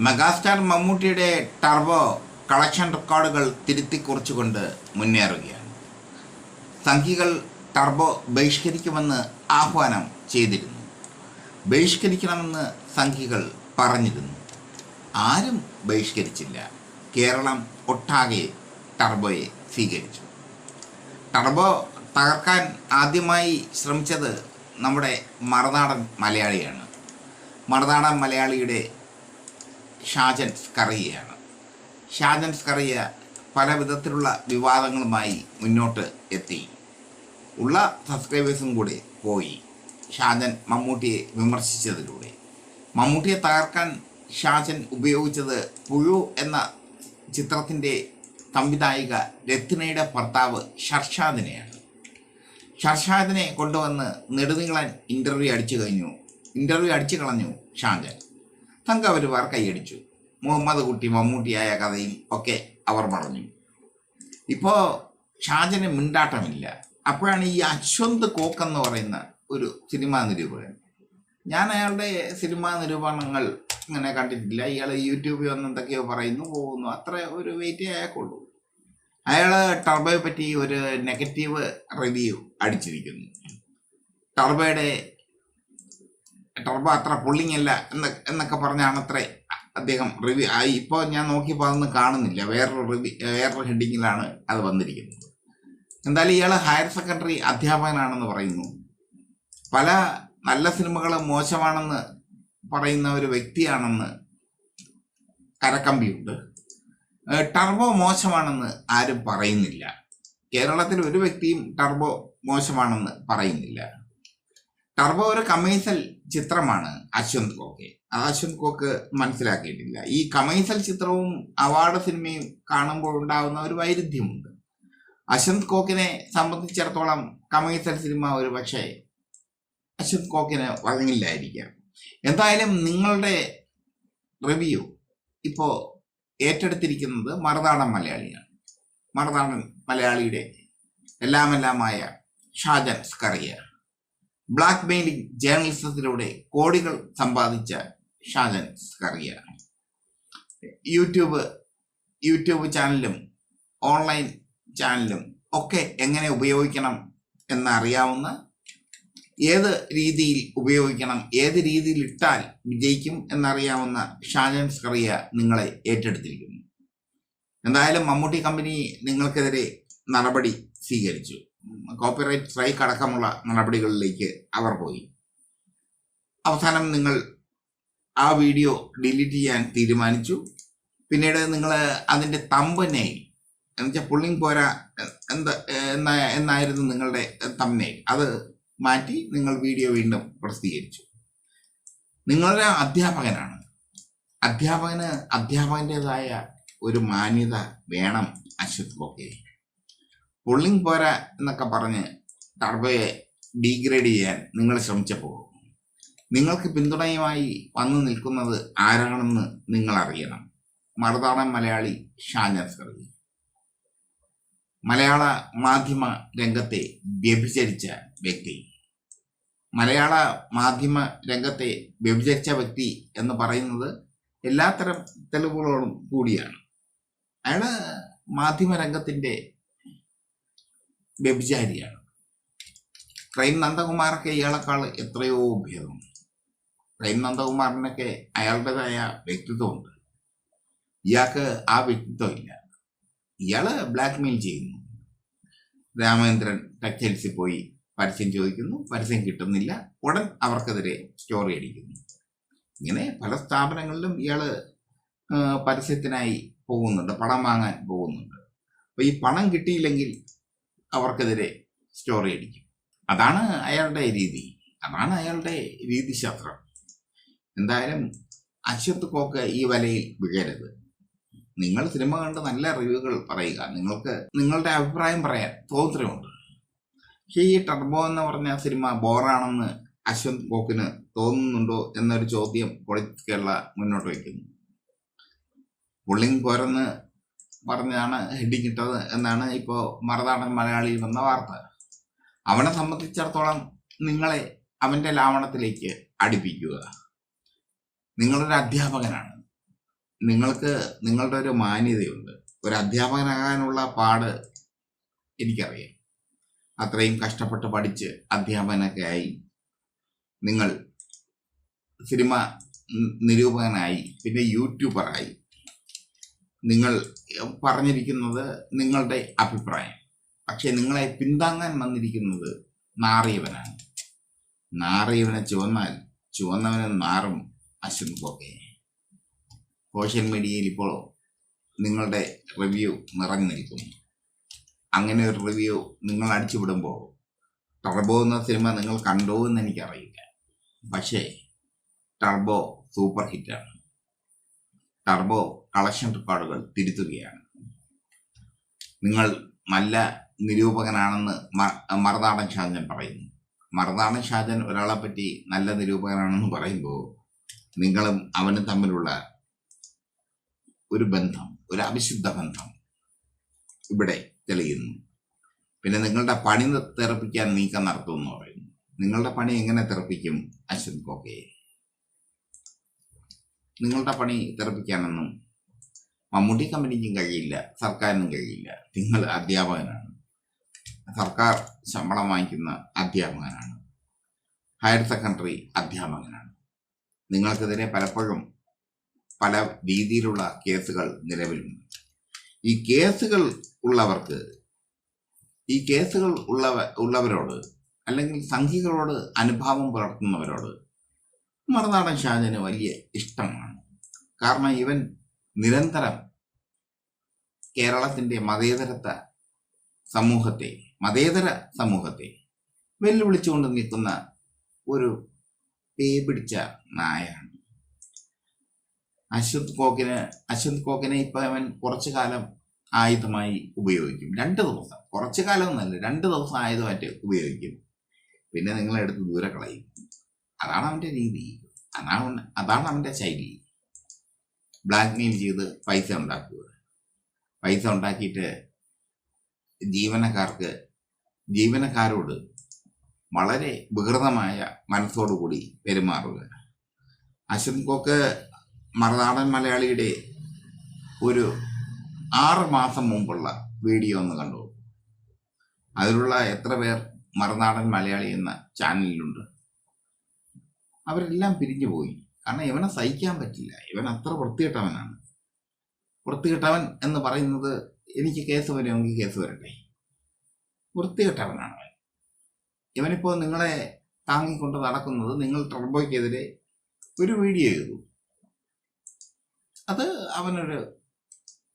Megastar മമ്മൂട്ടിയുടെ turbo collection റെക്കോർഡുകൾ തിരുത്തി കുറിച്ചുകൊണ്ട് മുന്നേറുകയാണ്. സംഘികൾ ടർബോ ബഹിഷ്കരിക്കുമെന്ന് ആഹ്വാനം ചെയ്തിരുന്നു. ബഹിഷ്കരിക്കണമെന്ന് സംഘികൾ പറഞ്ഞിരുന്നു. ആരും ബഹിഷ്കരിച്ചില്ല. കേരളം ഒട്ടാകെ ടർബോയെ സ്വീകരിച്ചു. ടർബോ തകർക്കാൻ ആദ്യമായി ശ്രമിച്ചത് നമ്മുടെ മറുനാടൻ മലയാളിയാണ്. മറുനാടൻ മലയാളിയുടെ ഷാജൻ സ്കറിയയാണ് ഷാജൻ സ്കറിയ പല വിധത്തിലുള്ള വിവാദങ്ങളുമായി മുന്നോട്ട് എത്തി. ഉള്ള സബ്സ്ക്രൈബേഴ്സും കൂടെ പോയി. ഷാജൻ മമ്മൂട്ടിയെ വിമർശിച്ചതിലൂടെ. മമ്മൂട്ടിയെ തകർക്കാൻ ഷാജൻ ഉപയോഗിച്ചത് പുഴു എന്ന ചിത്രത്തിന്റെ സംവിധായിക രത്നയുടെ ഭർത്താവ് ഷർഷാദിനെയാണ്. ഷർഷാദിനെ കൊണ്ടുവന്ന് നെടുനീളൻ ഇന്റർവ്യൂ അടിച്ചു കഴിഞ്ഞു. ഇന്റർവ്യൂ അടിച്ചു കളഞ്ഞു ഷാജൻ. സംഘപരിവാർ കൈയടിച്ചു. മുഹമ്മദ് കുട്ടി മമ്മൂട്ടിയായ കഥയും ഒക്കെ അവർ പറഞ്ഞു. ഇപ്പോൾ ഷാജന് മിണ്ടാട്ടമില്ല. അപ്പോഴാണ് ഈ അശ്വന്ത് കോക്ക് എന്ന് പറയുന്ന ഒരു സിനിമാ നിരൂപകൻ. ഞാൻ അയാളുടെ സിനിമാ നിരൂപണങ്ങൾ ഇങ്ങനെ കണ്ടിട്ടില്ല. ഇയാൾ യൂട്യൂബിൽ വന്ന് എന്തൊക്കെയോ പറയുന്നു പോകുന്നു. അത്ര ഒരു വെയിറ്റ് അയാൾക്കുള്ളൂ അയാൾ ടർബോയെ പറ്റി ഒരു നെഗറ്റീവ് റിവ്യൂ അടിച്ചിരിക്കുന്നു. ടർബോയുടെ ടർബോ അത്ര പുള്ളിങ് അല്ല എന്ന് എന്നൊക്കെ പറഞ്ഞാണ് അത്ര അദ്ദേഹം റിവ്യൂ ആയി. ഇപ്പോൾ ഞാൻ നോക്കിയപ്പോൾ അതൊന്നും കാണുന്നില്ല. വേറൊരു റിവ്യൂ വേറൊരു ഹെഡിങ്ങിലാണ് അത് വന്നിരിക്കുന്നത്. എന്തായാലും ഇയാൾ ഹയർ സെക്കൻഡറി അധ്യാപകനാണെന്ന് പറയുന്നു. പല നല്ല സിനിമകൾ മോശമാണെന്ന് പറയുന്ന ഒരു വ്യക്തിയാണെന്ന് കരക്കമ്പിയുണ്ട്. ടർബോ മോശമാണെന്ന് ആരും പറയുന്നില്ല. കേരളത്തിൽ ഒരു വ്യക്തിയും ടർബോ മോശമാണെന്ന് പറയുന്നില്ല. ടർബോ ഒരു കമേഴ്സൽ ചിത്രമാണ് അശ്വന്ത് കോക്കെ. അശ്വന്ത് കോക്ക് മനസ്സിലാക്കിയിട്ടില്ല. ഈ കമേഴ്സൽ ചിത്രവും അവാർഡ് സിനിമയും കാണുമ്പോൾ ഉണ്ടാകുന്ന ഒരു വൈരുദ്ധ്യമുണ്ട്. അശ്വന്ത് കോക്കിനെ സംബന്ധിച്ചിടത്തോളം കമേഴ്സൽ സിനിമ ഒരു പക്ഷേ അശ്വന്ത് കോക്കിന് വഴങ്ങില്ലായിരിക്കാം. എന്തായാലും നിങ്ങളുടെ റിവ്യൂ ഇപ്പോൾ ഏറ്റെടുത്തിരിക്കുന്നത് മറുനാടൻ മലയാളിയാണ്. മറുനാടൻ മലയാളിയുടെ എല്ലാമെല്ലാമായ ഷാജൻ സ്കറിയ. ബ്ലാക്ക് മെയിലിംഗ് ജേർണലിസത്തിലൂടെ കോടികൾ സമ്പാദിച്ച ഷാജൻ സ്കറിയ യൂട്യൂബ് യൂട്യൂബ് ചാനലും ഓൺലൈൻ ചാനലും ഒക്കെ എങ്ങനെ ഉപയോഗിക്കണം എന്നറിയാവുന്ന ഏത് രീതിയിൽ ഉപയോഗിക്കണം ഏത് രീതിയിൽ ഇട്ടാൽ വിജയിക്കും എന്നറിയാവുന്ന ഷാജൻ സ്കറിയ നിങ്ങളെ ഏറ്റെടുത്തിരിക്കുന്നു. എന്തായാലും മമ്മൂട്ടി കമ്പനി നിങ്ങൾക്കെതിരെ നടപടി സ്വീകരിച്ചു. കോപ്പിറൈറ്റ് സ്ട്രൈക്ക് അടക്കമുള്ള നടപടികളിലേക്ക് അവർ പോയി. അവസാനം നിങ്ങൾ ആ വീഡിയോ ഡിലീറ്റ് ചെയ്യാൻ തീരുമാനിച്ചു. പിന്നീട് നിങ്ങൾ അതിന്റെ തമ്പനെയിൽ എന്നുവെച്ചാൽ പുള്ളിങ് പോരാ എന്താ എന്ന എന്നായിരുന്നു നിങ്ങളുടെ തമ്മനെ അത് മാറ്റി നിങ്ങൾ വീഡിയോ വീണ്ടും പ്രസിദ്ധീകരിച്ചു. നിങ്ങളുടെ അധ്യാപകനാണ്. അധ്യാപകന് അധ്യാപകന്റെതായ ഒരു മാന്യത വേണം അശ്വത് കോക്കെ പുള്ളിങ് പോരാ എന്നൊക്കെ പറഞ്ഞ് ടർബയെ ഡീഗ്രേഡ് ചെയ്യാൻ നിങ്ങൾ ശ്രമിച്ചപ്പോൾ നിങ്ങൾക്ക് പിന്തുണയുമായി വന്നു നിൽക്കുന്നത് ആരാണെന്ന് നിങ്ങൾ അറിയണം. മറുതാടൻ മലയാളി ഷാജൻ സ്കറി മലയാള മാധ്യമ രംഗത്തെ വ്യഭിചരിച്ച വ്യക്തി. മലയാള മാധ്യമ രംഗത്തെ വ്യഭിചരിച്ച വ്യക്തി എന്ന് പറയുന്നത് എല്ലാത്തരം തെളിവുകളോടും കൂടിയാണ്. അയാൾ മാധ്യമ രംഗത്തിന്റെ വ്യഭിചാരിയാണ്. പ്രേം നന്ദകുമാറൊക്കെ ഇയാളെക്കാൾ എത്രയോ ഭേദം പ്രേം നന്ദകുമാറിനൊക്കെ അയാളുടേതായ വ്യക്തിത്വമുണ്ട്. ഇയാൾക്ക് ആ വ്യക്തിത്വം ഇല്ല ഇയാൾ ബ്ലാക്ക് മെയിൽ ചെയ്യുന്നു. രാമേന്ദ്രൻ ടെക്സ്റ്റൈൽസിൽ പോയി പരസ്യം ചോദിക്കുന്നു. പരസ്യം കിട്ടുന്നില്ല. ഉടൻ അവർക്കെതിരെ സ്റ്റോറി അടിക്കുന്നു. ഇങ്ങനെ പല സ്ഥാപനങ്ങളിലും ഇയാൾ ആ, പരസ്യത്തിനായി പോകുന്നുണ്ട്. പണം വാങ്ങാൻ പോകുന്നുണ്ട്. അപ്പൊ ഈ പണം കിട്ടിയില്ലെങ്കിൽ അവർക്കെതിരെ സ്റ്റോറി അടിക്കും. അതാണ് അയാളുടെ രീതി. അതാണ് അയാളുടെ രീതിശാസ്ത്രം. എന്തായാലും അശ്വത്ത് കോക്ക് ഈ വലയിൽ വീഴരുത്. നിങ്ങൾ സിനിമ കണ്ട് നല്ല റിവ്യൂകൾ പറയുക. നിങ്ങൾക്ക് നിങ്ങളുടെ അഭിപ്രായം പറയാൻ സ്വാതന്ത്ര്യമുണ്ട്. ഈ ടർബോ എന്ന് പറഞ്ഞ സിനിമ ബോറാണെന്ന് അശ്വന്ത് കോക്കിന് തോന്നുന്നുണ്ടോ എന്നൊരു ചോദ്യം പൊളിറ്റിക്സ് കേരള മുന്നോട്ട് വയ്ക്കുന്നു. പുള്ളിങ് പോരെന്ന് പറഞ്ഞാണ് ഹെഡിങ് ഇട്ടത് എന്നാണ് ഇപ്പോൾ മറുനാടൻ മലയാളിയിൽ വന്ന വാർത്ത. അവനെ സംബന്ധിച്ചിടത്തോളം നിങ്ങളെ അവന്റെ ലാവണത്തിലേക്ക് അടുപ്പിക്കുക. നിങ്ങളൊരു അധ്യാപകനാണ്. നിങ്ങൾക്ക് നിങ്ങളുടെ ഒരു മാന്യതയുണ്ട്. ഒരു അധ്യാപകനാകാനുള്ള പാട് എനിക്കറിയാം. അത്രയും കഷ്ടപ്പെട്ട് പഠിച്ച് അധ്യാപകനൊക്കെ ആയി. നിങ്ങൾ സിനിമ നിരൂപകനായി. പിന്നെ യൂട്യൂബറായി. നിങ്ങൾ പറഞ്ഞിരിക്കുന്നത് നിങ്ങളുടെ അഭിപ്രായം. പക്ഷെ നിങ്ങളെ പിന്താങ്ങാൻ വന്നിരിക്കുന്നത് നാറിയവനാണ്. നാറിയവനെ ചുവന്നാൽ ചുവന്നവനെ നാറും അശ്വിൻ പോക്കെ സോഷ്യൽ മീഡിയയിൽ ഇപ്പോൾ നിങ്ങളുടെ റിവ്യൂ നിറഞ്ഞു നിൽക്കുന്നു. അങ്ങനെ ഒരു റിവ്യൂ നിങ്ങൾ അടിച്ചുവിടുമ്പോൾ ടർബോ എന്ന സിനിമ നിങ്ങൾ കണ്ടോ എന്ന് എനിക്കറിയില്ല. പക്ഷേ ടർബോ സൂപ്പർ ഹിറ്റാണ്. ടർബോ കളക്ഷൻ റെക്കോർഡുകൾ തിരുത്തുകയാണ്. നിങ്ങൾ നല്ല നിരൂപകനാണെന്ന് മറുനാടൻ ഷാജൻ പറയുന്നു. മറുനാടൻ ഷാജൻ ഒരാളെ പറ്റി നല്ല നിരൂപകനാണെന്ന് പറയുമ്പോൾ നിങ്ങളും അവനും തമ്മിലുള്ള ഒരു ബന്ധം ഒരു അവിശുദ്ധ ബന്ധം ഇവിടെ തെളിയുന്നു. പിന്നെ നിങ്ങളുടെ പണി തെറപ്പിക്കാൻ നീക്കം നടത്തുമെന്ന് പറയുന്നു. നിങ്ങളുടെ പണി എങ്ങനെ തെറപ്പിക്കും? അശ്വത് കോക്കെ നിങ്ങളുടെ പണി തെറപ്പിക്കാനൊന്നും മമ്മൂട്ടി കമ്പനിക്കും കഴിയില്ല സർക്കാരിനും കഴിയില്ല. നിങ്ങൾ അധ്യാപകനാണ്. സർക്കാർ ശമ്പളം വാങ്ങിക്കുന്ന അധ്യാപകനാണ്. ഹയർ സെക്കൻഡറി അധ്യാപകനാണ്. നിങ്ങൾക്കെതിരെ പലപ്പോഴും പല രീതിയിലുള്ള കേസുകൾ നിലവിലുണ്ട്. ഈ കേസുകൾ ഉള്ളവർക്ക് ഈ കേസുകൾ ഉള്ളവ ഉള്ളവരോട് അല്ലെങ്കിൽ സംഘികളോട് അനുഭാവം പുലർത്തുന്നവരോട് മറുനാടൻ ഷാജന് വലിയ ഇഷ്ടമാണ്. കാരണം ഇവൻ നിരന്തരം കേരളത്തിന്റെ മതേതരത്വ സമൂഹത്തെ മതേതര സമൂഹത്തെ വെല്ലുവിളിച്ചുകൊണ്ട് നിൽക്കുന്ന ഒരു പേ പിടിച്ച നായാണ്. അശ്വത് കോക്കിന് അശ്വത് കോക്കിനെ ഇപ്പൊ അവൻ കുറച്ചു കാലം ആയുധമായി ഉപയോഗിക്കും. രണ്ട് ദിവസം. കുറച്ചു കാലം ഒന്നല്ല രണ്ട് ദിവസം ആയുധമായിട്ട് ഉപയോഗിക്കും. പിന്നെ നിങ്ങളെടുത്ത് ദൂരെ കളയും. അതാണ് അവന്റെ രീതി. അതാണ് അതാണ് അവന്റെ ശൈലി. ബ്ലാക്ക് മെയിൽ ചെയ്ത് പൈസ ഉണ്ടാക്കുക പൈസ ഉണ്ടാക്കിയിട്ട് ജീവനക്കാർക്ക് ജീവനക്കാരോട് വളരെ വികൃതമായ മനസ്സോടുകൂടി പെരുമാറുക. അശ്വത് കോക്ക് മറുനാടൻ മലയാളിയുടെ ഒരു ആറ് മാസം മുമ്പുള്ള വീഡിയോ ഒന്ന് കണ്ടു. അതിലുള്ള എത്ര പേർ മറുനാടൻ മലയാളി എന്ന ചാനലിലുണ്ട് അവരെല്ലാം പിരിഞ്ഞു പോയി. കാരണം ഇവനെ സഹിക്കാൻ പറ്റില്ല. ഇവൻ അത്ര വൃത്തികെട്ടവനാണ്. വൃത്തികെട്ടവൻ എന്ന് പറയുന്നത് എനിക്ക് കേസ് വരുമെങ്കിൽ കേസ് വരട്ടെ. വൃത്തികെട്ടവനാണ് ഇവനിപ്പോൾ നിങ്ങളെ താങ്ങിക്കൊണ്ട് നടക്കുന്നത് നിങ്ങൾ ടർബോയ്ക്കെതിരെ ഒരു വീഡിയോ ചെയ്തു. അത് അവനൊരു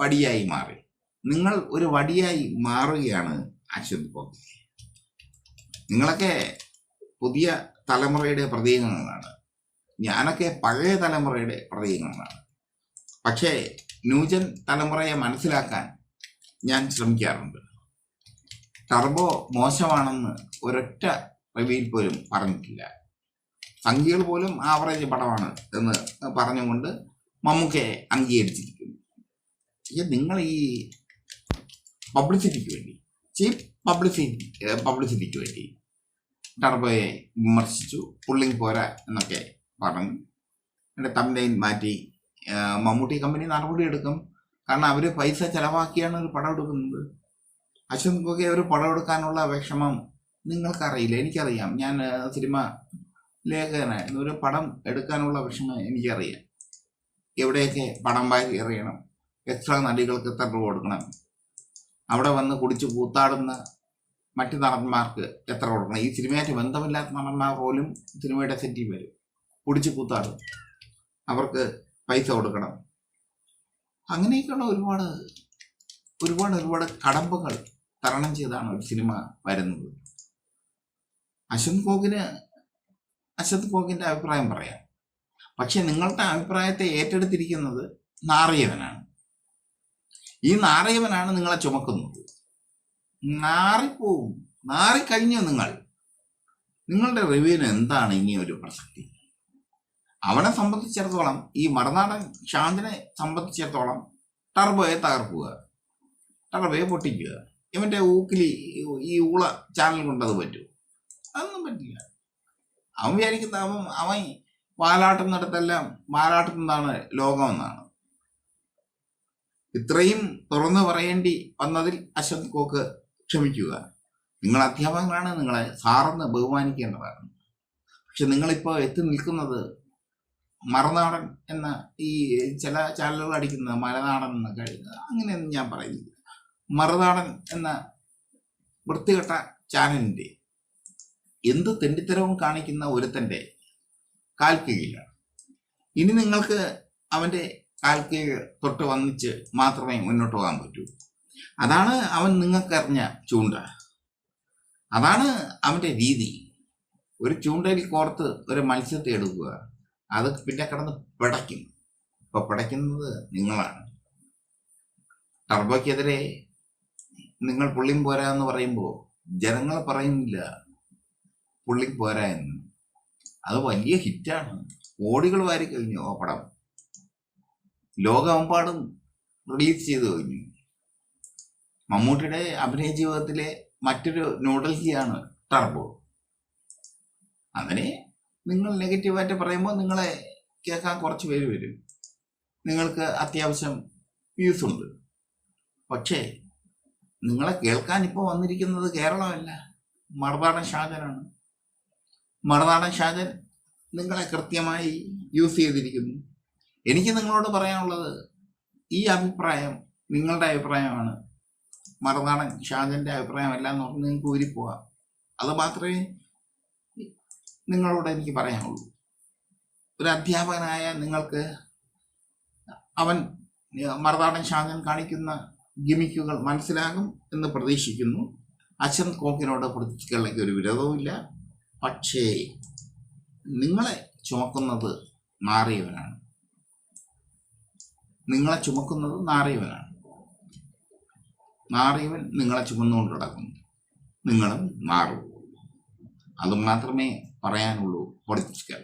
വടിയായി മാറി. നിങ്ങൾ ഒരു വടിയായി മാറുകയാണ് അശ്വത് പോക്കി നിങ്ങളൊക്കെ പുതിയ തലമുറയുടെ പ്രതീകങ്ങളാണ്. ഞാനൊക്കെ പഴയ തലമുറയുടെ പ്രതീകങ്ങളാണ്. പക്ഷേ ന്യൂജൻ തലമുറയെ മനസ്സിലാക്കാൻ ഞാൻ ശ്രമിക്കാറുണ്ട്. ടർബോ മോശമാണെന്ന് ഒരൊറ്റ റിവ്യൂയിൽ പോലും പറഞ്ഞിട്ടില്ല. സംഖ്യകൾ പോലും ആവറേജ് പടമാണ് എന്ന് പറഞ്ഞുകൊണ്ട് മമ്മൂക്കയെ അംഗീകരിച്ചിരിക്കുന്നു. നിങ്ങൾ ഈ പബ്ലിസിറ്റിക്ക് വേണ്ടി ചീപ്പ് പബ്ലിസിറ്റി പബ്ലിസിറ്റിക്ക് വേണ്ടി ടർബോയെ വിമർശിച്ചു. പുള്ളിങ് പോരാ എന്നൊക്കെ പറഞ്ഞു. എന്റെ തമ്മിലൈൻ മാറ്റി. മമ്മൂട്ടി കമ്പനി നടപടി എടുക്കും. കാരണം അവർ പൈസ ചിലവാക്കിയാണ് ഒരു പടം എടുക്കുന്നത്. അശ്വന്ത് ഗോഗെ ഒരു പടം എടുക്കാനുള്ള വിഷമം നിങ്ങൾക്കറിയില്ല. എനിക്കറിയാം. ഞാൻ സിനിമ ലേഖകനായിരുന്നു. ഒരു പടം എടുക്കാനുള്ള വിഷമം എനിക്കറിയാം. എവിടെയൊക്കെ പടം വാരി എറിയണം? എക്സ്ട്രാ നടികൾക്ക് എത്ര രൂപ കൊടുക്കണം? അവിടെ വന്ന് കുടിച്ച് കൂത്താടുന്ന മറ്റു നടന്മാർക്ക് എത്ര കൊടുക്കണം? ഈ സിനിമയായിട്ട് ബന്ധമില്ലാത്ത നടന്മാർ പോലും സിനിമയുടെ സെറ്റിൽ വരും. പൊടിച്ചു കൂത്താടും. അവർക്ക് പൈസ കൊടുക്കണം. അങ്ങനെയൊക്കെയുള്ള ഒരുപാട് ഒരുപാട് ഒരുപാട് കടമ്പകൾ തരണം ചെയ്താണ് ഒരു സിനിമ വരുന്നത്. അശ്വന്ത് കോക്കിന് അശ്വന്ത് കോക്കിന്റെ അഭിപ്രായം പറയാം. പക്ഷെ നിങ്ങളുടെ അഭിപ്രായത്തെ ഏറ്റെടുത്തിരിക്കുന്നത് നാറിയവനാണ്. ഈ നാറിയവനാണ് നിങ്ങളെ ചുമക്കുന്നത്. നാറിപ്പോവും. നാറിക്കഴിഞ്ഞു നിങ്ങൾ. നിങ്ങളുടെ റിവ്യൂവിന് എന്താണ് ഇനി ഒരു പ്രസക്തി? അവനെ സംബന്ധിച്ചിടത്തോളം ഈ മറുനാടൻ ശാന്തിനെ സംബന്ധിച്ചിടത്തോളം ടർബോയെ തകർക്കുക ടർബോയെ പൊട്ടിക്കുക ഇവന്റെ ഊക്കിലി ഈ ഊള ചാനൽ കൊണ്ടത് പറ്റൂ. അതൊന്നും പറ്റില്ല. അവൻ വിചാരിക്കുന്ന അവൻ അവൻ വാലാട്ടുന്നിടത്തെല്ലാം വാലാട്ടുന്നതാണ് ലോകമെന്നാണ്. ഇത്രയും തുറന്നു പറയേണ്ടി വന്നതിൽ അശ്വന്ത് കോക്ക് ക്ഷമിക്കുക. നിങ്ങൾ അധ്യാപകനാണ് നിങ്ങളെ സാറെന്ന് ബഹുമാനിക്കേണ്ടതാണ്. പക്ഷെ നിങ്ങളിപ്പോൾ എത്തി നിൽക്കുന്നത് മറുനാടൻ എന്ന ഈ ചില ചാനലുകൾ അടിക്കുന്ന മലനാടൻ എന്ന അടിക്കുന്ന അങ്ങനെയൊന്നും ഞാൻ പറയുന്നില്ല. മറുനാടൻ എന്ന വൃത്തികെട്ട ചാനലിന്റെ എന്ത് തെണ്ടിത്തരവും കാണിക്കുന്ന ഒരുത്തന്റെ കാൽ കീഴിലാണ്. ഇനി നിങ്ങൾക്ക് അവന്റെ കാൽ കീഴ് തൊട്ട് വന്നിച്ച് മാത്രമേ മുന്നോട്ട് പോകാൻ പറ്റൂ. അതാണ് അവൻ നിങ്ങൾക്കറിഞ്ഞ ചൂണ്ട. അതാണ് അവന്റെ രീതി. ഒരു ചൂണ്ടയിൽ കോർത്ത് ഒരു മത്സ്യത്തെ എടുക്കുക. അത് പിന്നെ കിടന്ന് പിടയ്ക്കും. ഇപ്പൊ പിടയ്ക്കുന്നത് നിങ്ങളാണ്. ടർബോയ്ക്കെതിരെ നിങ്ങൾ പുള്ളിയും പോരാ എന്ന് പറയുമ്പോൾ ജനങ്ങൾ പറയുന്നില്ല പുള്ളി പോരാ എന്ന്. അത് വലിയ ഹിറ്റാണ്. കോടികൾ വാരി കഴിഞ്ഞു ആ പടം. ലോകമെമ്പാടും റിലീസ് ചെയ്തു കഴിഞ്ഞു. മമ്മൂട്ടിയുടെ അഭിനയ ജീവിതത്തിലെ മറ്റൊരു ന്യൂഡൽഹിയാണ് ടർബോ അതിനെ നിങ്ങൾ നെഗറ്റീവായിട്ട് പറയുമ്പോൾ നിങ്ങളെ കേൾക്കാൻ കുറച്ച് പേര് വരും. നിങ്ങൾക്ക് അത്യാവശ്യം വ്യൂസ് ഉണ്ട്. പക്ഷേ നിങ്ങളെ കേൾക്കാൻ ഇപ്പോൾ വന്നിരിക്കുന്നത് കേരളമല്ല. മറുനാടൻ ഷാജനാണ്. മറുനാടൻ ഷാജൻ നിങ്ങളെ കൃത്യമായി യൂസ് ചെയ്തിരിക്കുന്നു. എനിക്ക് നിങ്ങളോട് പറയാനുള്ളത് ഈ അഭിപ്രായം നിങ്ങളുടെ അഭിപ്രായമാണ്. മറുനാടൻ അഭിപ്രായം അഭിപ്രായമല്ല എന്ന് പറഞ്ഞ് നിങ്ങൾക്ക് ഊരിപ്പോവാം. അത് മാത്രമേ നിങ്ങളോട് എനിക്ക് പറയാനുള്ളൂ. ഒരു അധ്യാപകനായ നിങ്ങൾക്ക് അവൻ മറുനാടൻ ഷാജൻ കാണിക്കുന്ന ഗിമിക്കുകൾ മനസ്സിലാകും എന്ന് പ്രതീക്ഷിക്കുന്നു. അച്ഛൻ കോക്കിനോട് പ്രതിക്ക് ഒരു വിരോധവുമില്ല പക്ഷേ നിങ്ങളെ ചുമക്കുന്നത് നാറിയവനാണ്. നിങ്ങളെ ചുമക്കുന്നത് നാറിയവനാണ്. നാറിയവൻ നിങ്ങളെ ചുമന്നുകൊണ്ട് കിടക്കുന്നു നിങ്ങളും മാറും. അത് മാത്രമേ പറയാനുള്ളൂ പൊളിറ്റിക്കൽ